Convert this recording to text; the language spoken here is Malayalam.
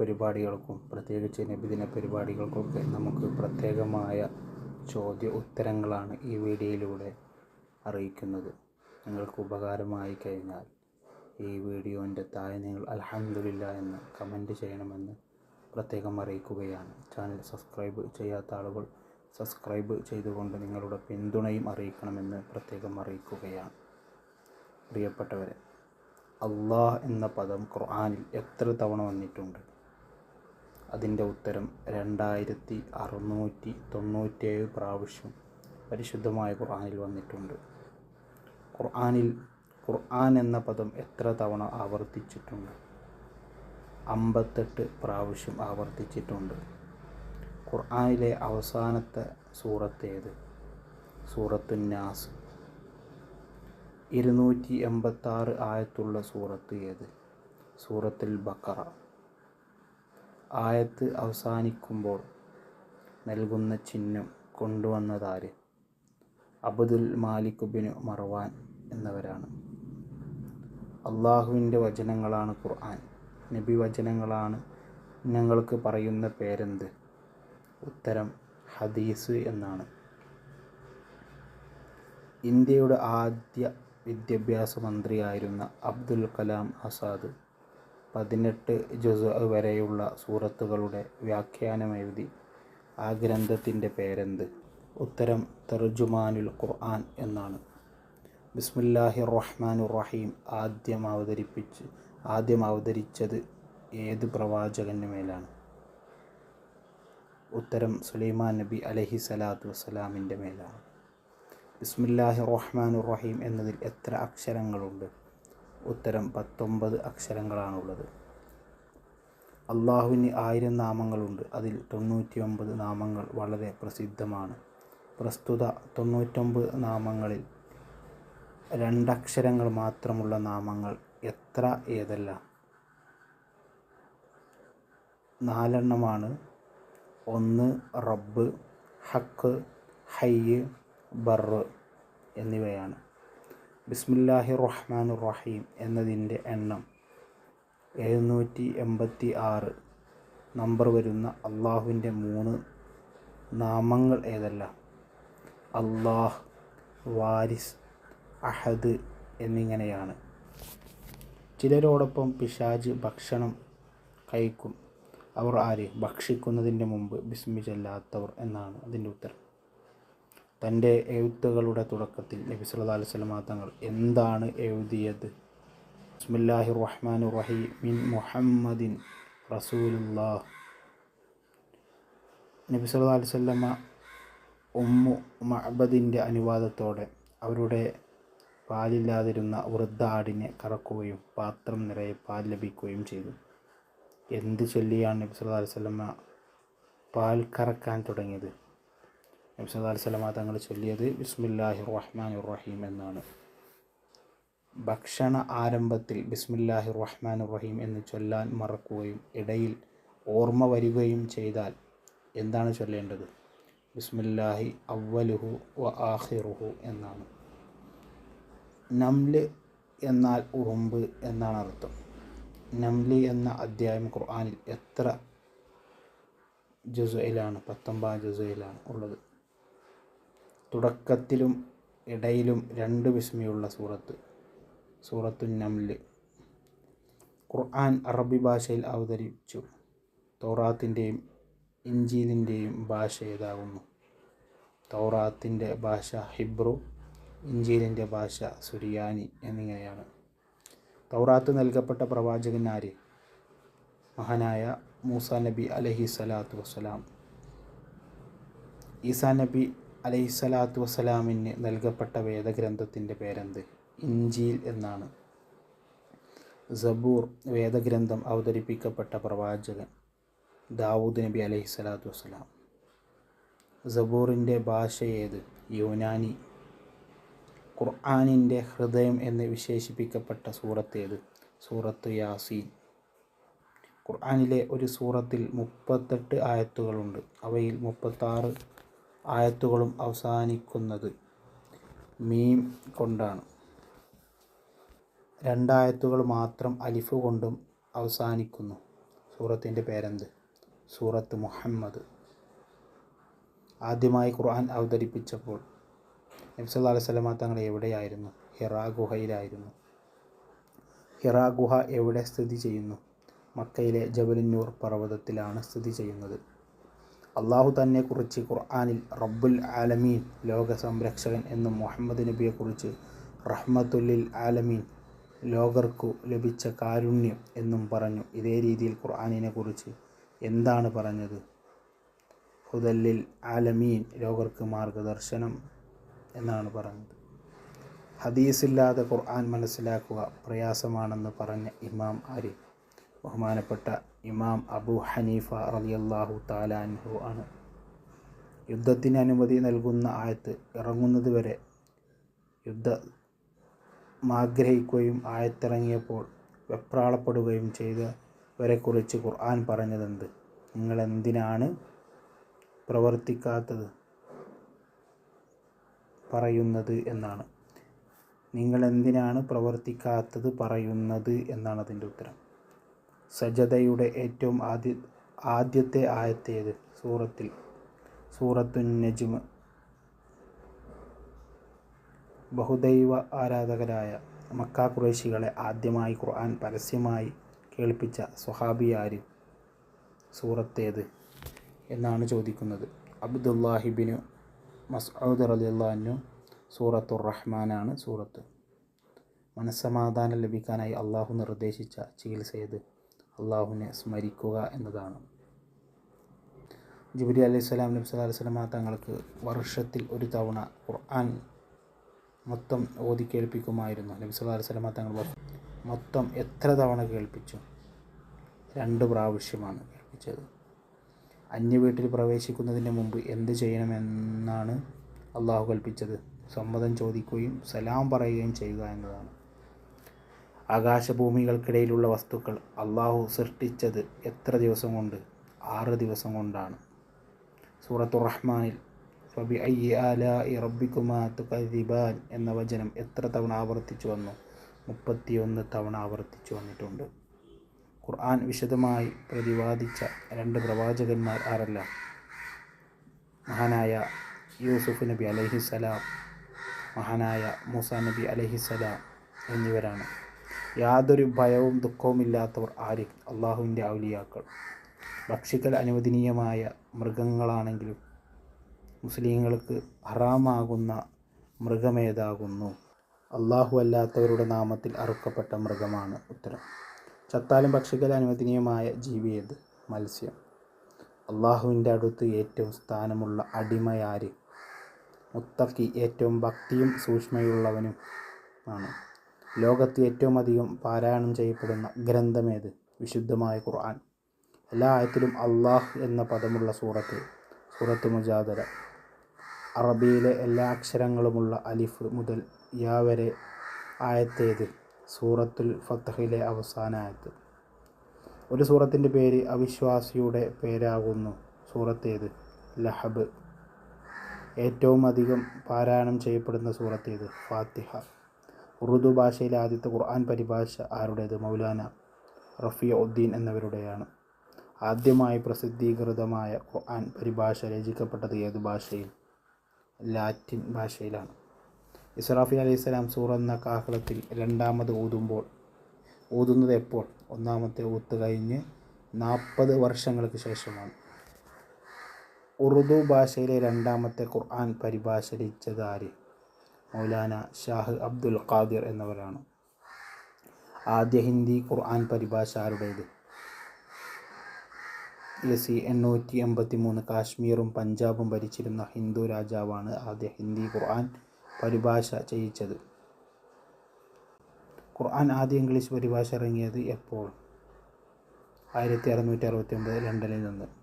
പരിപാടികൾക്കും പ്രത്യേകിച്ച് നബിദിന പരിപാടികൾക്കൊക്കെ നമുക്ക് പ്രത്യേകമായ ചോദ്യ ഉത്തരങ്ങളാണ് ഈ വീഡിയോയിലൂടെ അറിയിക്കുന്നത്. നിങ്ങൾക്ക് ഉപകാരമായി കഴിഞ്ഞാൽ ഈ വീഡിയോന്റെ താഴെ നിങ്ങൾ അൽഹംദുലില്ലാ എന്ന് കമന്റ് ചെയ്യണമെന്ന് പ്രത്യേകം അറിയിക്കുകയാണ്. ചാനൽ സബ്സ്ക്രൈബ് ചെയ്യാത്ത ആളുകൾ സബ്സ്ക്രൈബ് ചെയ്തുകൊണ്ട് നിങ്ങളുടെ പിന്തുണയും അറിയിക്കണമെന്ന് പ്രത്യേകം അറിയിക്കുകയാണ്. പ്രിയപ്പെട്ടവരെ അള്ളാഹ് എന്ന പദം ഖുർആനിൽ എത്ര തവണ വന്നിട്ടുണ്ട്? അതിന്റെ ഉത്തരം രണ്ടായിരത്തി അറുന്നൂറ്റി തൊണ്ണൂറ്റേഴ് പ്രാവശ്യം പരിശുദ്ധമായ ഖുർആാനിൽ വന്നിട്ടുണ്ട്. ഖുർആാനിൽ ഖുർആൻ എന്ന പദം എത്ര തവണ ആവർത്തിച്ചിട്ടുണ്ട്? അമ്പത്തെട്ട് പ്രാവശ്യം ആവർത്തിച്ചിട്ടുണ്ട്. ഖുർആാനിലെ അവസാനത്തെ സൂറത്ത് ഏത്? സൂറത്തു നാസ് ഇരുന്നൂറ്റി എൺപത്താറ് ആയത്തുള്ള സൂറത്ത് ഏത്? സൂറത്തുൽ ബക്കറ. ആയത്ത് അവസാനിക്കുമ്പോൾ നൽകുന്ന ചിഹ്നം കൊണ്ടുവന്നതാര്? അബ്ദുൽ മാലിക് ബിനു മർവാൻ എന്നവരാണ്. അള്ളാഹുവിന്റെ വചനങ്ങളാണ് ഖുർആൻ. നബി വചനങ്ങളാണ്. ഞങ്ങൾക്ക് പറയുന്ന പേരെന്ത്? ഉത്തരം ഹദീസ് എന്നാണ്. ഇന്ത്യയുടെ ആദ്യ വിദ്യാഭ്യാസ മന്ത്രിയായിരുന്ന അബ്ദുൽ കലാം ആസാദ് പതിനെട്ട് ജുസ് വരെയുള്ള സൂറത്തുകളുടെ വ്യാഖ്യാനം എഴുതി. ആ ഗ്രന്ഥത്തിന്റെ പേരെന്ത്? ഉത്തരം തർജുമാനുൽ ഖുർആൻ എന്നാണ്. ബിസ്മില്ലാഹി റഹ്മാനു റഹീം ആദ്യം അവതരിപ്പിച്ച് ആദ്യം അവതരിച്ചത് ഏത് പ്രവാചകന് മേലാണ്? ഉത്തരം സുലൈമാൻ നബി അലഹി സലാത്തു വസ്സലാമിന്റെ മേലാണ്. ബിസ്മില്ലാഹി റഹ്മാനു റഹീം എന്നതിൽ എത്ര അക്ഷരങ്ങളുണ്ട്? ഉത്തരം പത്തൊമ്പത് അക്ഷരങ്ങളാണുള്ളത്. അള്ളാഹുവിന് ആയിരം നാമങ്ങളുണ്ട്. അതിൽ തൊണ്ണൂറ്റിയൊമ്പത് നാമങ്ങൾ വളരെ പ്രസിദ്ധമാണ്. പ്രസ്തുത തൊണ്ണൂറ്റൊമ്പത് നാമങ്ങളിൽ രണ്ടക്ഷരങ്ങൾ മാത്രമുള്ള നാമങ്ങൾ എത്ര ഏതല്ല? നാലെണ്ണമാണ്. ഒന്ന് റബ്ബ് ഹക്ക് ഹയ്യ് ബർ എന്നിവയാണ്. ബിസ്മില്ലാഹി റഹ്മാൻ റഹീം എന്നതിന്റെ എണ്ണം എഴുന്നൂറ്റി എൺപത്തി ആറ് നമ്പർ വരുന്ന അള്ളാഹുവിന്റെ മൂന്ന് നാമങ്ങൾ ഏതല്ല? അള്ളാഹ് വാരിസ് അഹദ് എന്നിങ്ങനെയാണ്. ചിലരോടൊപ്പം പിശാജ് ഭക്ഷണം കഴിക്കും. അവർ ആര്? ഭക്ഷിക്കുന്നതിന്റെ മുമ്പ് ബിസ്മി ചെല്ലാത്തവർ എന്നാണ് അതിന്റെ ഉത്തരം. തന്റെ എഴുത്തുകളുടെ തുടക്കത്തിൽ നബി അലൈഹി വസല്ലമ തങ്ങൾ എന്താണ് എഴുതിയത്? ബിസ്മില്ലാഹി റഹ്മാൻ റഹീം മിൻ മുഹമ്മദിൻ റസൂലുള്ളാഹ്. നബി സല്ലല്ലാഹു അലൈഹി വസല്ലമ ഉമ്മു മഅബദിന്റെ അനുവാദത്തോടെ അവരുടെ പാലില്ലാതിരുന്ന വൃദ്ധ ആടിനെ കറക്കുകയും പാത്രം നിറയെ പാൽ ലഭിക്കുകയും ചെയ്തു. എന്ത് ചൊല്ലിയാണ് നബി സല്ലല്ലാഹു അലൈഹി വസല്ലമ പാൽ കറക്കാൻ തുടങ്ങിയത്? നബി സല്ലല്ലാഹു തങ്ങൾ ചൊല്ലിയത് ബിസ്മില്ലാഹി റഹ്മാൻ റഹീം എന്നാണ്. ഭക്ഷണ ആരംഭത്തിൽ ബിസ്മില്ലാഹി റഹ്മാൻ റഹീം എന്ന് ചൊല്ലാൻ മറക്കുകയും ഇടയിൽ ഓർമ്മ വരികയും ചെയ്താൽ എന്താണ് ചൊല്ലേണ്ടത്? ബിസ്മില്ലാഹി അവലുഹു വ ആഹിറുഹു എന്നാണ്. നംൽ എന്നാൽ ഉറുമ്പ് എന്നാണ് അർത്ഥം. നംലി എന്ന അധ്യായം ഖുർആാനിൽ എത്ര ജുസയിലാണ് പത്തൊമ്പതാം ജുസയിലാണ് ഉള്ളത്? തുടക്കത്തിലും ഇടയിലും രണ്ട് വിസ്മയുള്ള സൂറത്ത് സൂറത്തു നംൽ ഖുർആൻ അറബി ഭാഷയിൽ അവതരിച്ചു തൗറാത്തിന്റെയും ഇഞ്ചീലിന്റെയും ഭാഷ ഏതാകുന്നു? തൗറാത്തിന്റെ ഭാഷ ഹിബ്രു ഇഞ്ചീലിന്റെ ഭാഷ സുരിയാനി എന്നിങ്ങനെയാണ്. തൗറാത്ത് നൽകപ്പെട്ട പ്രവാചകൻ മഹാനായ മൂസ നബി അലഹി സ്വലാത്തു വസ്സലാം. ഈസാ നബി അലഹി സ്വലാത്തു വസ്സലാമിന് നൽകപ്പെട്ട വേദഗ്രന്ഥത്തിന്റെ പേരെന്ത്? ഇഞ്ചീൽ എന്നാണ്. സബൂർ വേദഗ്രന്ഥം അവതരിപ്പിക്കപ്പെട്ട പ്രവാചകൻ ദാവൂദ് നബി അലൈഹി സ്വലാത്തു വസ്സലാം. സബൂറിന്റെ ഭാഷ ഏത്? യുനാനി. ഖുർആാനിന്റെ ഹൃദയം എന്ന് വിശേഷിപ്പിക്കപ്പെട്ട സൂറത്ത് സൂറത്ത് യാസീൻ. ഖുർആാനിലെ ഒരു സൂറത്തിൽ മുപ്പത്തെട്ട് ആയത്തുകളുണ്ട്. അവയിൽ മുപ്പത്താറ് ആയത്തുകളും അവസാനിക്കുന്നത് മീം കൊണ്ടാണ്. രണ്ടായത്തുകൾ മാത്രം അലിഫ് കൊണ്ടും അവസാനിക്കുന്നു. സൂറത്തിന്റെ പേരെന്ത്? സൂറത്ത് മുഹമ്മദ്. ആദ്യമായി ഖുർആൻ അവതരിപ്പിച്ചപ്പോൾ നബ്സല്ലാ അലൈഹി സ്വലമ തങ്ങൾ എവിടെയായിരുന്നു? ഹിറാ ഗുഹയിലായിരുന്നു. ഹിറാ ഗുഹ എവിടെ സ്ഥിതി ചെയ്യുന്നു? മക്കയിലെ ജബലിന്നൂർ പർവതത്തിലാണ് സ്ഥിതി ചെയ്യുന്നത്. അള്ളാഹു തന്നെ കുറിച്ച് ഖുർആാനിൽ റബ്ബുൽ ആലമീൻ ലോക സംരക്ഷകൻ എന്നും മുഹമ്മദ് നബിയെക്കുറിച്ച് റഹ്മത്തുല്ലിൽ ആലമീൻ ലോകർക്കു ലഭിച്ച കാരുണ്യം എന്നും പറഞ്ഞു. ഇതേ രീതിയിൽ ഖുർആാനിനെ കുറിച്ച് എന്താണ് പറഞ്ഞത്? ഹുദല്ലിൽ ആലമീൻ ലോകർക്ക് മാർഗദർശനം എന്നാണ് പറഞ്ഞത്. ഹദീസില്ലാതെ ഖുർആൻ മനസ്സിലാക്കുക പ്രയാസമാണെന്ന് പറഞ്ഞ ഇമാം ആരി ബഹുമാനപ്പെട്ട ഇമാം അബു ഹനീഫ റളിയല്ലാഹു താലാൻഹു ആണ്. യുദ്ധത്തിന് അനുമതി നൽകുന്ന ആയത്ത് ഇറങ്ങുന്നത് വരെ യുദ്ധമാഗ്രഹിക്കുകയും ആയത്തിറങ്ങിയപ്പോൾ വെപ്രാളപ്പെടുകയും ചെയ്തവരെക്കുറിച്ച് ഖുർആൻ പറഞ്ഞതെന്ത് നിങ്ങൾ എന്തിനാണ് പ്രവർത്തിക്കാത്തത്? പറയുന്നത് എന്നാണ്. നിങ്ങൾ എന്തിനാണ് പ്രവർത്തിക്കാത്തത്? പറയുന്നത് എന്നാണ് അതിന്റെ ഉത്തരം. സജതയുടെ ഏറ്റവും ആദ്യ ആദ്യത്തെ ആയത്തേത് സൂറത്തിൽ. സൂറത്തു നജ്മ. ബഹുദൈവ ആരാധകരായ മക്ക കുറേശികളെ ആദ്യമായി ഖുർആൻ പരസ്യമായി കേൾപ്പിച്ച സ്വഹാബിയാര് സൂറത്തേത്. എന്നാണ് ചോദിക്കുന്നത്. അബ്ദുല്ലാഹിബിനു മസ്ഊദ് റലിയുള്ളു സൂറത്തുർ റഹ്മാനാണ് സൂറത്ത്. മനസ്സമാധാനം ലഭിക്കാനായി അള്ളാഹു നിർദ്ദേശിച്ച ചികിത്സയത് അള്ളാഹുവിനെ സ്മരിക്കുക എന്നതാണ്. ജിബിരി അലൈഹി സ്വലാം നബി സ്വലാ വസ്ലമ തങ്ങൾക്ക് വർഷത്തിൽ ഒരു തവണ ഖുർആൻ മൊത്തം ഓതി കേൾപ്പിക്കുമായിരുന്നു. നബി സ്വലാ വസ്ലമ തങ്ങൾ മൊത്തം എത്ര തവണ കേൾപ്പിച്ചു? രണ്ട് പ്രാവശ്യമാണ് കേൾപ്പിച്ചത്. അന്യ വീട്ടിൽ പ്രവേശിക്കുന്നതിന് മുമ്പ് എന്ത് ചെയ്യണമെന്നാണ് അള്ളാഹു കൽപ്പിച്ചത്? സമ്മതം ചോദിക്കുകയും സലാം പറയുകയും ചെയ്യുക എന്നതാണ്. ആകാശഭൂമികൾക്കിടയിലുള്ള വസ്തുക്കൾ അള്ളാഹു സൃഷ്ടിച്ചത് എത്ര ദിവസം കൊണ്ട്? ആറ് ദിവസം കൊണ്ടാണ്. സൂറത്തു റഹ്മാനിൽ ഫബി അയ്യാലി റബ്ബിക്കുമാ തുകദിബാൻ എന്ന വചനം എത്ര തവണ ആവർത്തിച്ചു വന്നു? മുപ്പത്തിയൊന്ന് തവണ ആവർത്തിച്ചു വന്നിട്ടുണ്ട്. ഖുർആൻ വിശദമായി പ്രതിപാദിച്ച രണ്ട് പ്രവാചകന്മാർ ആരല്ല? മഹാനായ യൂസുഫ് നബി അലഹിസലാം മഹാനായ മൂസ നബി അലഹിസലാം എന്നിവരാണ്. യാതൊരു ഭയവും ദുഃഖവുമില്ലാത്തവർ ആര്? അള്ളാഹുവിന്റെ ഔലിയാക്കൾ. ഭക്ഷിക്കൽ അനുവദനീയമായ മൃഗങ്ങളാണെങ്കിലും മുസ്ലിങ്ങൾക്ക് ഹറാമാകുന്ന മൃഗമേതാകുന്നു. അള്ളാഹു അല്ലാത്തവരുടെ നാമത്തിൽ അറുക്കപ്പെട്ട മൃഗമാണ് ഉത്തരം. ചത്താലും ഭക്ഷിക്കൽ അനുവദനീയമായ ജീവി ഏത്? മത്സ്യം. അള്ളാഹുവിന്റെ അടുത്ത് ഏറ്റവും സ്ഥാനമുള്ള അടിമയാര് മുത്തക്കി ഏറ്റവും ഭക്തിയും സൂക്ഷ്മയുള്ളവനും ആണ്. ലോകത്ത് ഏറ്റവും അധികം പാരായണം ചെയ്യപ്പെടുന്ന ഗ്രന്ഥമേത്? വിശുദ്ധമായ ഖുർആൻ. എല്ലാ ആയത്തിലും അള്ളാഹ് എന്ന പദമുള്ള സൂറത്ത് സൂറത്ത് മുജാദര. അറബിയിലെ എല്ലാ അക്ഷരങ്ങളുമുള്ള അലിഫ് മുതൽ യാ വരെ ആയത്തേത് സൂറത്തുൽ ഫത്തഹിലെ അവസാന ആയത്ത്. ഒരു സൂറത്തിന്റെ പേര് അവിശ്വാസിയുടെ പേരാകുന്നു. സൂറത്തേത് ലഹബ്. ഏറ്റവും അധികം പാരായണം ചെയ്യപ്പെടുന്ന സൂറത്തേത് ഫാത്തിഹ. ഉറുദു ഭാഷയിലെ ആദ്യത്തെ ഖുർആൻ പരിഭാഷ ആരുടേത്? മൗലാന റഫിയ ഉദ്ദീൻ എന്നിവരുടെയാണ്. ആദ്യമായി പ്രസിദ്ധീകൃതമായ ഖുർആൻ പരിഭാഷ രചിക്കപ്പെട്ടത് ഏത് ഭാഷയിൽ? ലാറ്റിൻ ഭാഷയിലാണ്. ഇസ്രാഫി അലൈഹി സ്വലാം സൂറ എന്ന കാഹളത്തിൽ രണ്ടാമത് ഊതുമ്പോൾ ഊതുന്നത് എപ്പോൾ? ഒന്നാമത്തെ ഊത്ത് കഴിഞ്ഞ് നാൽപ്പത് വർഷങ്ങൾക്ക് ശേഷമാണ്. ഉറുദു ഭാഷയിലെ രണ്ടാമത്തെ ഖുർആൻ പരിഭാഷ രചിച്ചത് ആര്? മൗലാന ഷാഹ് അബ്ദുൽ ഖാദിർ എന്നിവരാണ്. ആദ്യ ഹിന്ദി ഖുർആൻ പരിഭാഷ ആരുടേത്? സി എണ്ണൂറ്റി എൺപത്തി മൂന്ന് കാശ്മീറും പഞ്ചാബും ഭരിച്ചിരുന്ന ഹിന്ദു രാജാവാണ് ആദ്യ ഹിന്ദി ഖുർആൻ പരിഭാഷ ചെയ്യിച്ചത്. ഖുർആൻ ആദ്യ ഇംഗ്ലീഷ് പരിഭാഷ ഇറങ്ങിയത് എപ്പോൾ? ആയിരത്തി അറുന്നൂറ്റി അറുപത്തി ഒമ്പത് ലണ്ടനിൽ നിന്ന്.